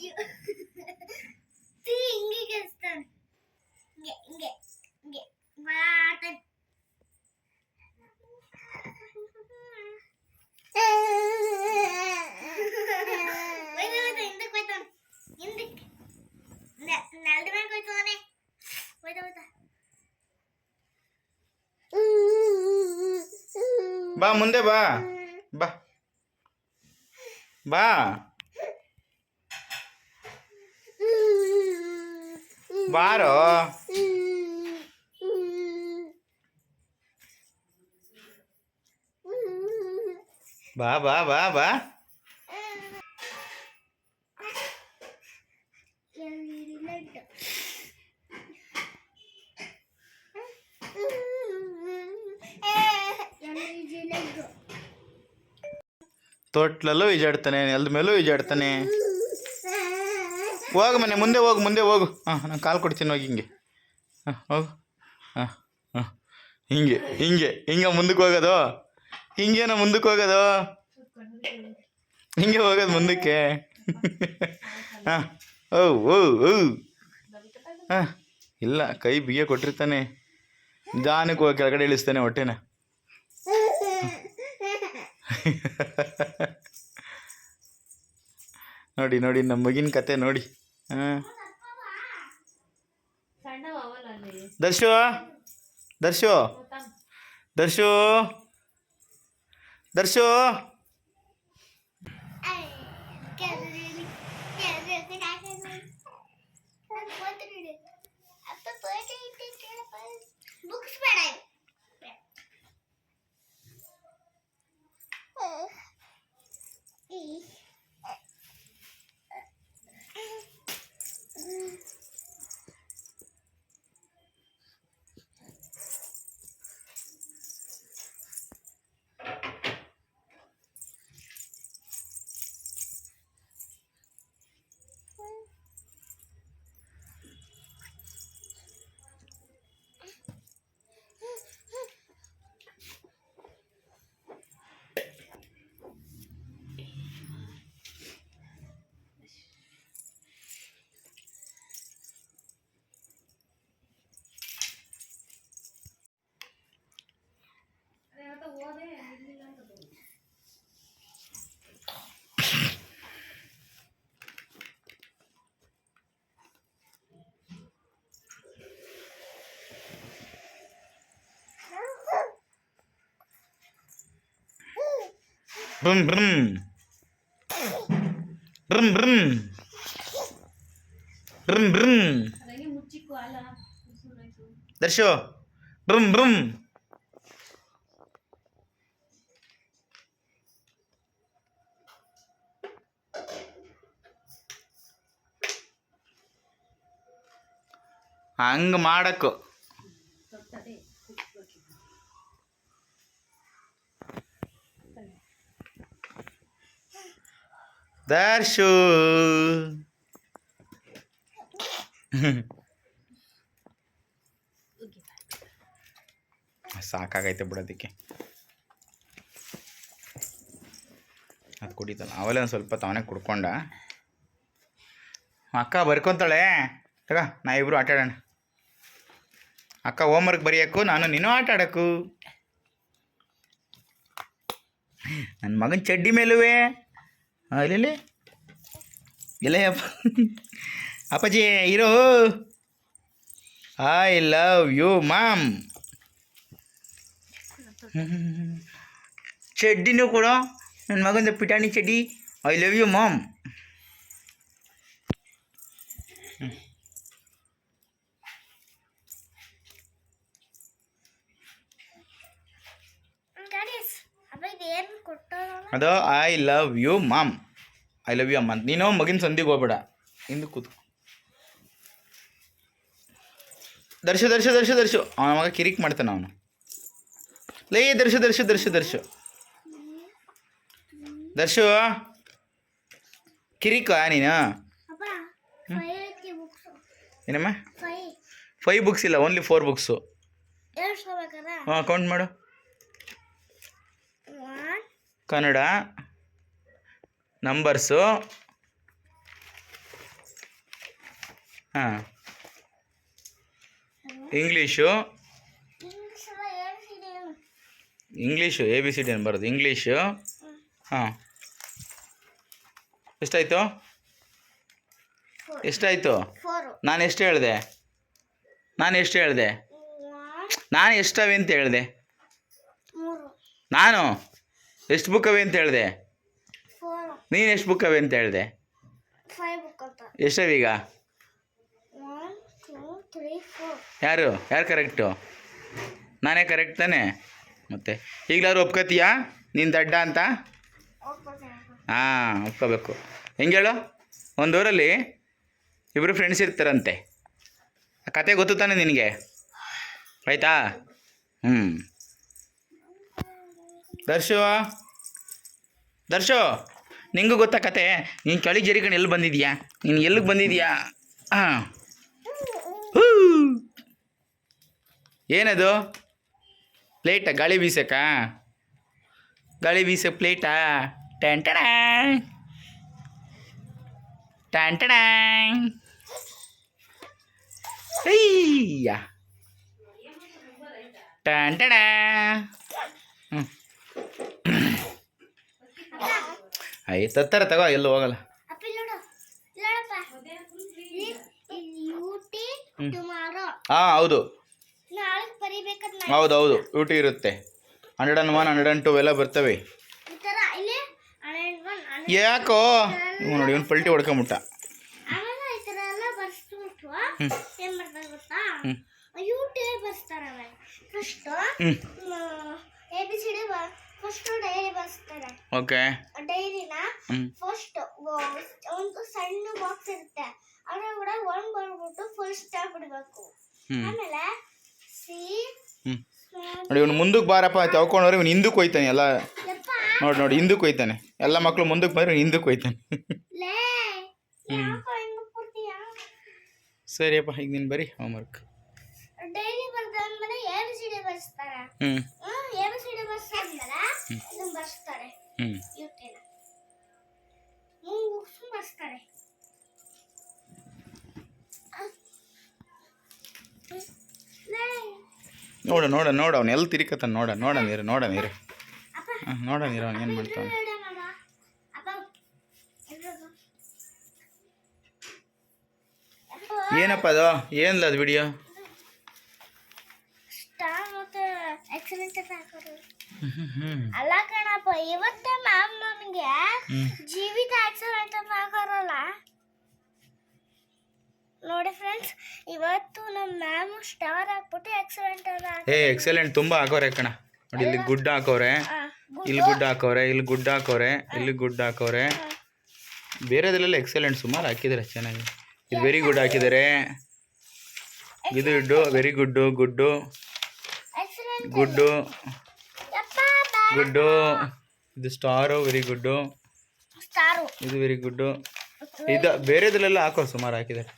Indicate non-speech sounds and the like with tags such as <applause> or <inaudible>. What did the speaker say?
ಅಯ್ಯೋ ತೀ ಹಿಂಗೆ ಕೆಸ್ತಾನೆ ಹಿಂಗೆ ಹಿಂಗೆ ಹಿಂಗೆ ಮಾಡ್ತಾನೆ ಹೋಯ್ತು ಹೋಯ್ತು ಹಿಂದಕ್ಕೆ ಹೋಯ್ತಾನೆ ಹಿಂದಕ್ಕೆ ನೆಲದ ಮೇಲೆ ಹೋಯ್ತಾನೆ ಹೋಯ್ತಾ ಹೋಯ್ತಾ ಬಾ ಮುಂದೆ ಬಾ ಬಾ ಬಾ ಬಾರೋ. ಬಾ ಬಾ ಬಾ ಬಾ. ತೊಟ್ಲಲ್ಲೂ ಈಜಾಡ್ತಾನೆ ನೆಲದ ಮೇಲೂ ಈಜಾಡ್ತಾನೆ. ಹೋಗು ಮನೆ, ಮುಂದೆ ಹೋಗು ಮುಂದೆ ಹೋಗು. ಹಾಂ ನಾನು ಕಾಲು ಕೊಡ್ತೀನಿ ಹೋಗಿ ಹಿಂಗೆ. ಹಾಂ, ಹೋಗು. ಹಾಂ ಹಾಂ. ಹಿಂಗೆ ಹಿಂಗೆ ಹಿಂಗೆ ಮುಂದಕ್ಕೆ ಹೋಗೋದು? ಹಿಂಗೇನ ಮುಂದಕ್ಕೆ ಹೋಗೋದು? ಹಿಂಗೆ ಹೋಗೋದು ಮುಂದಕ್ಕೆ? ಹಾಂ ಓ ಓ ಓ ಹಾಂ, ಇಲ್ಲ, ಕೈ ಬಿಗೆ ಕೊಟ್ಟಿರ್ತಾನೆ. ನಿಧಾನಕ್ಕೆ ಹೋಗಿ, ಕೆಳಗಡೆ ಇಳಿಸ್ತಾನೆ ಹೊಟ್ಟೆನ. ನೋಡಿ ನೋಡಿ, ನಮ್ಮ ಮಗಿನ ಕತೆ ನೋಡಿ. ದರ್ಶು? ದರ್ಶು? ದರ್ಶು? ದರ್ಶು? ಬುಕ್ಸ್ ಬೇಡ ಬ್ರಮ್ ಬ್ರಮ್ ಬ್ರಮ್ ಬ್ರಮ್ ಬ್ರಮ್ ಬ್ರಮ್ ದರ್ಶೋ ಬ್ರಮ್ ಬ್ರಮ್ ಹಂಗೆ ಮಾಡಕ್ಕು ದರ್ಶು <laughs> ಸಾಕಾಗೈತೆ ಬಿಡೋದಕ್ಕೆ ಅದು ಕುಡಿತಲ್ಲ. ಅವಲೇ ಒಂದು ಸ್ವಲ್ಪ ತವನೇ ಕುಡ್ಕೊಂಡ. ಅಕ್ಕ ಬರ್ಕೊಂತಾಳೆ. ತಗ, ನಾ ಇಬ್ರು ಆಟಾಡೋಣ ಅಕ್ಕ ಹೋಮ್ವರ್ಕ್ ಬರೆಯೋಕ್ಕೂ, ನಾನು ನೀನು ಆಟ ಆಡೋಕ್ಕೂ. ನನ್ನ ಮಗನ ಚಡ್ಡಿ ಮೇಲುವೆ. ಅಲ್ಲಿ ಇಲ್ಲ ಅಪ್ಪ ಅಪ್ಪಾಜಿ ಇರೋ ಐ ಲವ್ ಯು ಮಾಮ್ ಚಡ್ಡಿನೂ ಕೂಡ ನನ್ನ ಮಗಂದು ಪಿಟಾಣಿ ಚಡ್ಡಿ ಐ ಲವ್ ಯು ಅದು I love you mom I love you ಅಮ್ಮ ಅಂತ ನೀನು ಮಗಿನ ಸಂದಿಗೆ ಹೋಗ್ಬೇಡ. ಹಿಂದೆ ಕೂತು ದರ್ಶು ದರ್ಶು ದರ್ಶು ದರ್ಶು. ಅವನ ಮಗ ಕಿರಿಕ್ ಮಾಡ್ತಾನೆ ಅವನು. ಲೇ ದರ್ಶು ದರ್ಶು ದರ್ಶು ದರ್ಶು. ದರ್ಶು. ಕಿರಿಕ ನೀನು? ಏನಮ್ಮ? ಫೈವ್ ಬುಕ್ಸ್ ಇಲ್ಲ ಓನ್ಲಿ ಫೋರ್ ಬುಕ್ಸು ಹಾಂ ಕೌಂಟ್ ಮಾಡು. ಕನ್ನಡ ನಂಬರ್ಸು ಹಾಂ. English English A B C D ಬರೋದು? ಇಂಗ್ಲೀಷು ಹಾಂ. ಎಷ್ಟಾಯಿತು? ಎಷ್ಟಾಯಿತು? ನಾನು ಎಷ್ಟು ಹೇಳಿದೆ? ನಾನು ಎಷ್ಟು ಹೇಳಿದೆ? ನಾನು ಎಷ್ಟವೆ ಅಂತ ಹೇಳಿದೆ? ನಾನು? ಎಷ್ಟು ಬುಕ್ ಅವೆ ಅಂತ ಹೇಳಿದೆ? ನೀನು ಎಷ್ಟು ಬುಕ್ ಅವೆ ಅಂತ ಹೇಳಿದೆ ಎಷ್ಟವೀಗ ಯಾರು? ಯಾರು ಕರೆಕ್ಟು? ನಾನೇ ಕರೆಕ್ಟ್ ತಾನೆ? ಮತ್ತೆ ಈಗಲಾದ್ರು ಒಪ್ಕೋತೀಯಾ? ನೀನು ದಡ್ಡ ಅಂತ? ಹಾಂ ಒಪ್ಕೋಬೇಕು. ಹೆಂಗೆ ಹೇಳು? ಒಂದು ಊರಲ್ಲಿ ಇಬ್ಬರು ಫ್ರೆಂಡ್ಸ್ ಇರ್ತಾರಂತೆ. ಆ ಕತೆ ಗೊತ್ತು ತಾನೆ ನಿನಗೆ? ಆಯ್ತಾ? ಹ್ಞೂ ದರ್ಶು? ದರ್ಶೋ, ನಿಂಗೂ ಗೊತ್ತಾ ಕತೆ? ನೀನು ಚಳಿ ಜರಿಗಣ ಎಲ್ಲಿ ಬಂದಿದ್ಯಾ? ನೀನು ಎಲ್ಲಿಗೆ ಬಂದಿದ್ಯಾ? ಹಾಂ. ಏನದು? ಪ್ಲೇಟಾ? ಗಾಳಿ ಬೀಸಕ್ಕ? ಗಾಳಿ ಬೀಸ ಪ್ಲೇಟಾ? ಟ್ಯಾಂಟ ಟ್ಯಾಂಟ ಅಯ್ಯ ಟ್ಯಾಂಟ ಅಯ್ಯ ತತ್ತಾರೆ ತಗೋ ಎಲ್ಲೂ ಹೋಗಲ್ಲ. ಹಾಂ ಹೌದು. ಹೌದು ಹೌದು ಡ್ಯೂಟಿ ಇರುತ್ತೆ. Hundred and one hundred and two ಎಲ್ಲ ಬರ್ತವೆ. ಯಾಕೋ? ಇವ್ ನೋಡಿ ಇವ್ನು ಪಲ್ಟಿ ಹೊಡ್ಕೊಂಬಿಟ್ಟ. ಹ್ಞೂ ಫಸ್ಟು ಡೈರಿ ಬರ್ಸ್ತಾರೆ ಓಕೆ ಡೈರಿನ ಹ್ಞೂ ಫಸ್ಟ್ ಒಂದು ಸಣ್ಣ ಬಾಕ್ಸ್ ಇರುತ್ತೆ ಅದ್ರ ಕೂಡ ಒನ್ ಬರ್ಬಿಟ್ಟು ಫುಲ್ ಸ್ಟಾಪ್ ಬಿಡಬೇಕು ಹ್ಞೂ ಆಮೇಲೆ ಸಿ ಹ್ಞೂ ನೋಡಿ ಇವನು ಮುಂದಕ್ಕೆ ಬಾರಪ್ಪ ತಗೊಂಡ್ರೆ ಇವ್ನು ಹಿಂದಕ್ಕೆ ಹೋಯ್ತಾನೆ ಎಲ್ಲ ಯಪ್ಪ ನೋಡಿ ನೋಡಿ ಹಿಂದಕ್ಕೆ ಹೋಯ್ತಾನೆ ಎಲ್ಲ ಮಕ್ಕಳು ಮುಂದಕ್ಕೆ ಬಂದ್ರೆ ಇವ್ನು ಹಿಂದಕ್ಕೆ ಹೋಯ್ತಾನೆ ಲೇ ಯಾಕೋ ಹಿಂಗೆ ಕೊಡ್ತೀಯಾ ಸರಿಯಪ್ಪ ಈಗ ನೀನು ಬರೀ ಹೋಮ್ವರ್ಕ್ ಡೈರಿ ಬರ್ದಾದ್ಮೇಲೆ ಎ ಬಿ ಸಿ ಡಿ ಬರ್ಸ್ತಾರೆ ಹ್ಞೂ ಹ್ಮ್ ಎ ಬಿ ಸಿ ಡಿ ಇದನ್ನ ಬರ್ಸ್ತಾರೆ ಮೂರು ಬುಕ್ಸ್ ಬರ್ಸ್ತಾರೆ ನೋಡ ನೋಡ ನೋಡ ಅವ್ನು ಎಲ್ಲಿ ತಿರ್ಕತಾನೆ ನೋಡ ನೋಡ ನೀರು ನೋಡ ನೀರು. ನೋಡ ನೀರು ಅವ್ನು ಏನು ಮಾಡ್ತಾನೆ. ಏನಪ್ಪ ಅದು? ಏನಿಲ್ಲ ಅದು ವಿಡಿಯೋ ಹ್ಞೂ ಅಲ್ಲ ಕಣಪ್ಪ ಇವತ್ತೆ ಮ್ಯಾಮ್ ನಮಗೆ ಜೀವಿತ ಆಕ್ಸಿಡೆಂಟ್ ಅಂತ ಹಾಕೋರಲ್ಲ ನೋಡಿ ಫ್ರೆಂಡ್ಸ್ ಇವತ್ತು ನಮ್ಮ ಮ್ಯಾಮ್ ಸ್ಟಾರ್ ಹಾಕ್ಬಿಟ್ಟು ಆಕ್ಸಿಡೆಂಟ್ ಏ ಎಕ್ಸಲೆಂಟ್ ತುಂಬಾ ಹಾಕೋರೆ ಕಣ. ನೋಡಿ ಇಲ್ಲಿ ಗುಡ್ ಹಾಕೋರೆ ಇಲ್ಲಿ ಗುಡ್ಡ ಹಾಕೋರೆ ಇಲ್ಲಿ ಗುಡ್ ಹಾಕೋರೆ ಇಲ್ಲಿ ಗುಡ್ ಹಾಕೋರೆ ಬೇರೆದಲ್ಲೆಲ್ಲ ಎಕ್ಸಲೆಂಟ್ ಸುಮಾರು ಹಾಕಿದ್ದಾರೆ ಚೆನ್ನಾಗಿ. ಇದು ವೆರಿ ಗುಡ್ ಹಾಕಿದ್ದಾರೆ ಇದು very good. Good. Good good. Good star very good ಇದು ವೆರಿ ಗುಡ್ಡು ಇದು ಬೇರೆದಲ್ಲೆಲ್ಲ ಹಾಕೋ ಸುಮಾರು ಹಾಕಿದ್ದಾರೆ.